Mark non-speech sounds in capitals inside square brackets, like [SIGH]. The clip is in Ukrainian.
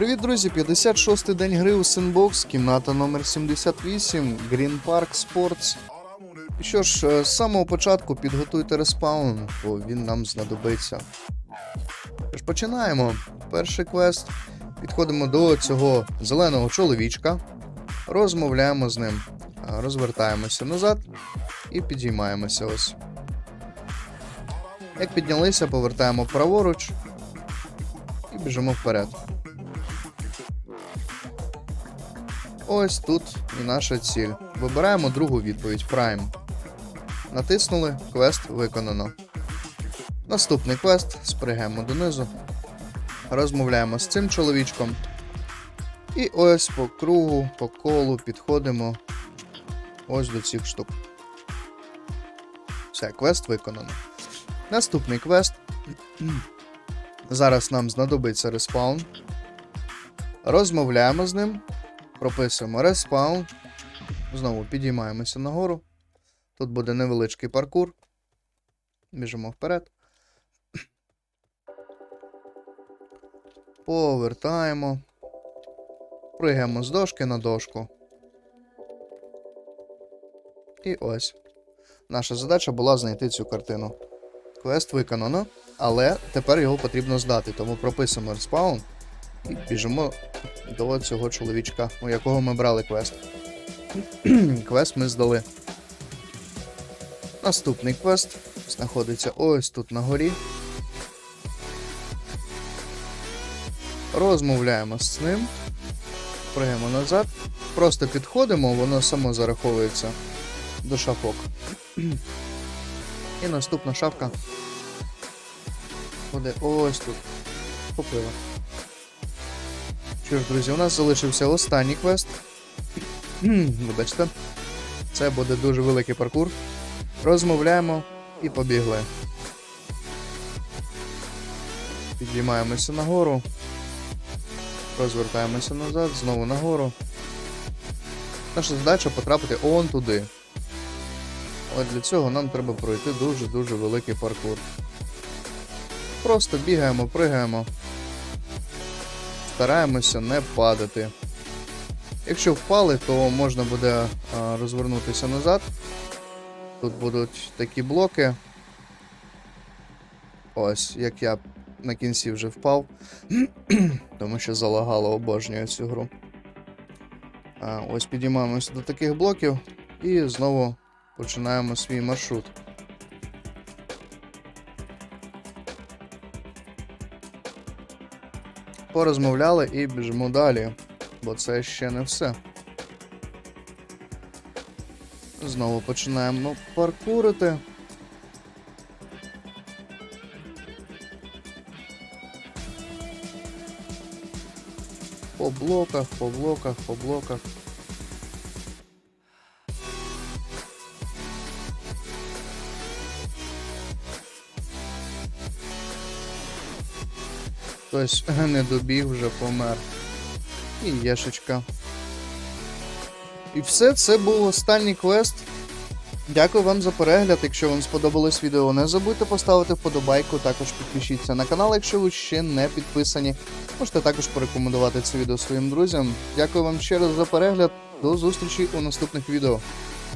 Привіт, друзі! 56-й день гри у Sandbox, кімната номер 78, Green Park Sports. Що ж, е, з самого початку підготуйте респаун, бо він нам знадобиться. Тож починаємо. Перший квест. Підходимо до цього зеленого чоловічка, розмовляємо з ним, розвертаємося назад і підіймаємося ось. Як піднялися, повертаємо праворуч і біжимо вперед. Ось тут і наша ціль. Вибираємо другу відповідь Prime. Натиснули, квест виконано. Наступний квест спригаємо донизу. Розмовляємо з цим чоловічком. І ось по кругу, по колу підходимо ось до цих штук. Все, квест виконано. Наступний квест. Зараз нам знадобиться респаун. Розмовляємо з ним. Прописуємо респаун. Знову підіймаємося нагору. Тут буде невеличкий паркур. Біжимо вперед. Повертаємо. Пригаємо з дошки на дошку. І ось. Наша задача була знайти цю картину. Квест виконано, але тепер його потрібно здати, тому прописуємо респаун і біжимо до цього чоловічка, у якого ми брали квест. [CLEARS THROAT] квест ми здали. Наступний квест знаходиться ось тут на горі. Розмовляємо з ним. Пригаємо назад. Просто підходимо, воно само зараховується до шапок. [CLEARS THROAT] І наступна шапка буде ось тут. Купила. Що ж, друзі, у нас залишився останній квест. Вибачте. Це буде дуже великий паркур. Розмовляємо і побігли. Підіймаємося нагору. Розвертаємося назад, знову нагору. Наша задача потрапити он туди. Але для цього нам треба пройти дуже-дуже великий паркур. Просто бігаємо, пригаємо. Стараємося не падати. Якщо впали, то можна буде розвернутися назад. Тут будуть такі блоки. Ось, як я на кінці вже впав. [CLEARS THROAT] Тому що залагало обожнюю цю гру. Ось підіймаємося до таких блоків і знову починаємо свій маршрут. Порозмовляли і біжимо далі, бо це ще не все. Знову починаємо паркурити. По блоках, по блоках, по блоках. Хтось не добіг, вже помер. І єшечка. І все, це був останній квест. Дякую вам за перегляд. Якщо вам сподобалось відео, не забудьте поставити вподобайку, також підпишіться на канал, якщо ви ще не підписані. Можете також порекомендувати це відео своїм друзям. Дякую вам ще раз за перегляд. До зустрічі у наступних відео.